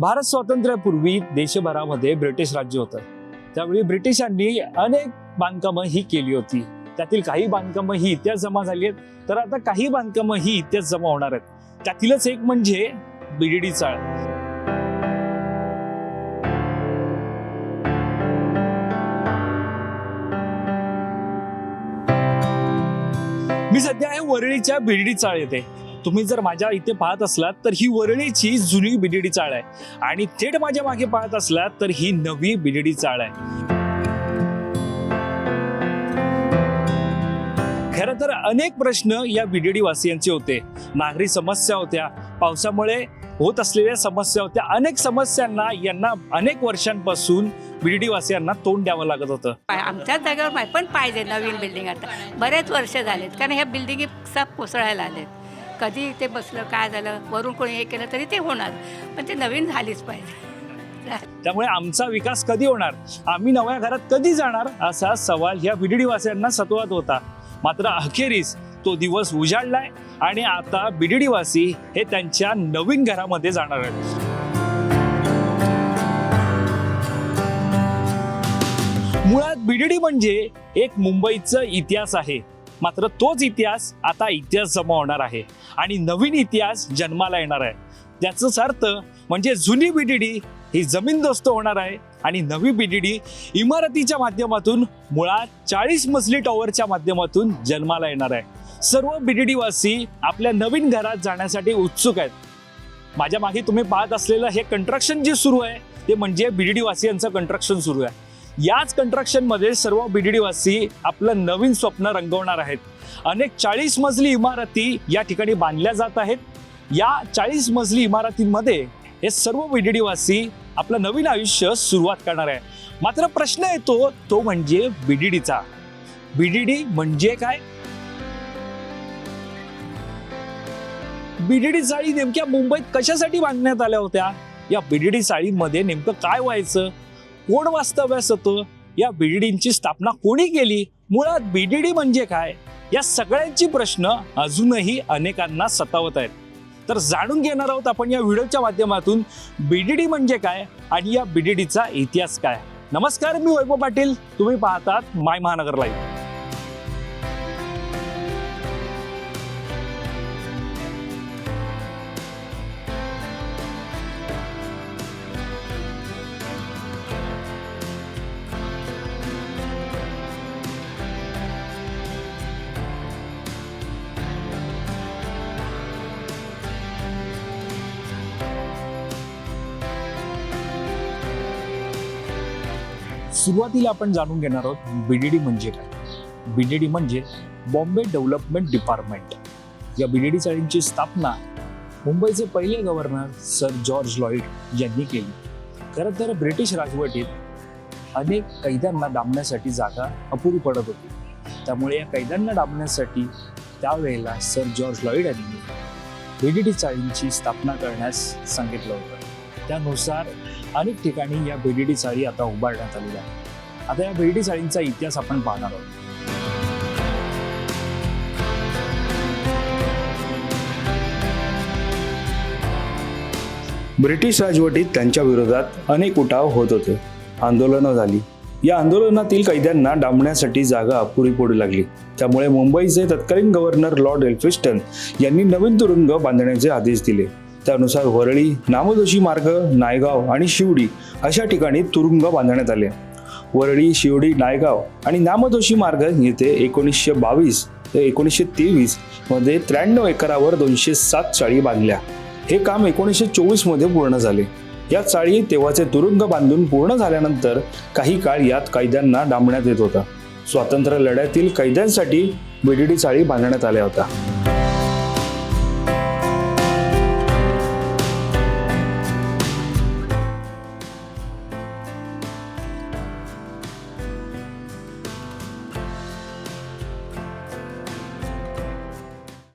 Bharat स्वातंत्र्यापूर्वी देशभरामध्ये British राज्य होतं. त्यावेळी ब्रिटिशांनी अनेक बांधकामं ही केली होती. त्यातील काही बांधकामं ही इतिहास जमा झाली आहेत. तर आता काही बांधकामं ही इतिहास जमा होणार आहेत. त्यातीलच एक म्हणजे बीडीडी चाळ. मी सध्या आहे वरळीच्या बिडडी चाळ येते तुम्ही जर माझ्या इथे पाहत असलात तर ही वरळीची जुनी बिडीडी चाळ आहे. आणि थेट माझ्या मागे पाहत असलात तर ही नवी बिडीडी चाळ आहे. खरं तर अनेक प्रश्न या बिडडी वासियांचे होते. नागरी समस्या होत्या. पावसामुळे होत असलेल्या समस्या होत्या. अनेक समस्यांना यांना अनेक वर्षांपासून बिडडी वासियांना तोंड द्यावं लागत होतं. आमच्याच जागेवर पण पाहिजे नवीन बिल्डिंग आता. बरेच वर्ष झालेत. कारण ह्या बिल्डिंगी सब कोसळायला आलेत कधी ते बसलं काय झालं वरून कोणी हे केलं तरी ते होणार. पण ते नवीन झालीच पाहिजे. त्यामुळे आमचा विकास कधी होणार? आम्ही नव्या घरात कधी जाणार? असा सवाल ह्या बिडडी वासियांना सतवत होता. मात्र अखेरीस तो दिवस उजाडलाय आणि आता बिडडी वासी हे त्यांच्या नवीन घरामध्ये जाणार आहेत. मुळात बीडीडी म्हणजे एक मुंबईचं इतिहास आहे. मात्र तोच इतिहास आता इतिहास जमा होणार आहे. आणि नवीन इतिहास जन्माला येणार आहे. त्याचाच अर्थ म्हणजे जुनी बिडीडी ही जमीनदोस्त होणार आहे आणि नवी बिडीडी इमारतीच्या माध्यमातून मुळात चाळीस मजली टॉवरच्या माध्यमातून जन्माला येणार आहे. सर्व बिडीडीवासी आपल्या नवीन घरात जाण्यासाठी उत्सुक आहेत. माझ्या मागे तुम्ही पाहत असलेलं हे कंस्ट्रक्शन जे सुरू आहे ते म्हणजे बिडीडी वासियांचं कंस्ट्रक्शन सुरू आहे. याच कंस्ट्रक्शनमध्ये सर्व बीडीडीवासी आपलं नवीन स्वप्न रंगवणार आहेत. अनेक चाळीस मजली इमारती या ठिकाणी बांधल्या जात आहेत. या चाळीस मजली इमारतींमध्ये हे सर्व बीडीडीवासी आपलं नवीन आयुष्य सुरुवात करणार आहे मात्र प्रश्न येतो तो म्हणजे बीडीडीचा बीडीडी म्हणजे काय? बीडीडी चाळी नेमक्या मुंबईत कशासाठी बांधण्यात आल्या होत्या? या बीडीडी चाळीमध्ये नेमकं काय व्हायचं? कोण वास्तव्यास होतं? या बीडीडींची स्थापना कोणी केली? मुळात बीडीडी म्हणजे काय? या सगळ्यांची प्रश्न अजूनही अनेकांना सतावत आहेत. तर जाणून घेणार आहोत आपण या व्हिडिओच्या माध्यमातून बीडीडी म्हणजे काय आणि या बीडीडीचा इतिहास काय? नमस्कार मी वैभव पाटील. तुम्ही पाहतात माय महानगर लाईव्ह सुरुवातीला आपण जाणून घेणार आहोत बीडीडी म्हणजे काय? बीडीडी म्हणजे बॉम्बे डेव्हलपमेंट डिपार्टमेंट. या बीडीडी चाळींची स्थापना मुंबईचे पहिले गव्हर्नर सर जॉर्ज लॉईड यांनी केली. खरं तर ब्रिटिश राजवटीत अनेक कैद्यांना डांबण्यासाठी जागा अपुरी पडत होती. त्यामुळे या कैद्यांना डांबण्यासाठी त्यावेळेला सर जॉर्ज लॉईड यांनी बीडीडी चाळींची स्थापना करण्यास सांगितलं होतं. त्यानुसार अनेक ठिकाणी या बीडीडी चाळी आता उभारण्यात आलेल्या आहेत आता या बीडीडी चाळींचा इतिहास आपण पाहणार आहोत. ब्रिटिश राजवटीत त्यांच्या विरोधात अनेक उठाव होत होते. आंदोलनं झाली. या आंदोलनातील कैद्यांना डांबण्यासाठी जागा अपुरी पडू लागली. त्यामुळे मुंबईचे तत्कालीन गव्हर्नर लॉर्ड एल्फिस्टन यांनी नवीन तुरुंग बांधण्याचे आदेश दिले. त्यानुसार वरळी नामदोशी मार्ग नायगाव आणि शिवडी अशा ठिकाणी तुरुंग बांधण्यात आले. वरळी शिवडी नायगाव आणि नामदोशी मार्ग येथे एकोणीसशे बावीस ते एकोणीसशे तेवीसमध्ये त्र्याण्णव एकरावर दोनशे सात चाळी बांधल्या. हे काम एकोणीसशे चोवीसमध्ये पूर्ण झाले. या चाळी तेव्हाचे तुरुंग बांधून पूर्ण झाल्यानंतर काही काळ यात कैद्यांना डांबण्यात येत होता. स्वातंत्र्य लढ्यातील कैद्यांसाठी बीडीडी चाळी बांधण्यात आल्या होत्या.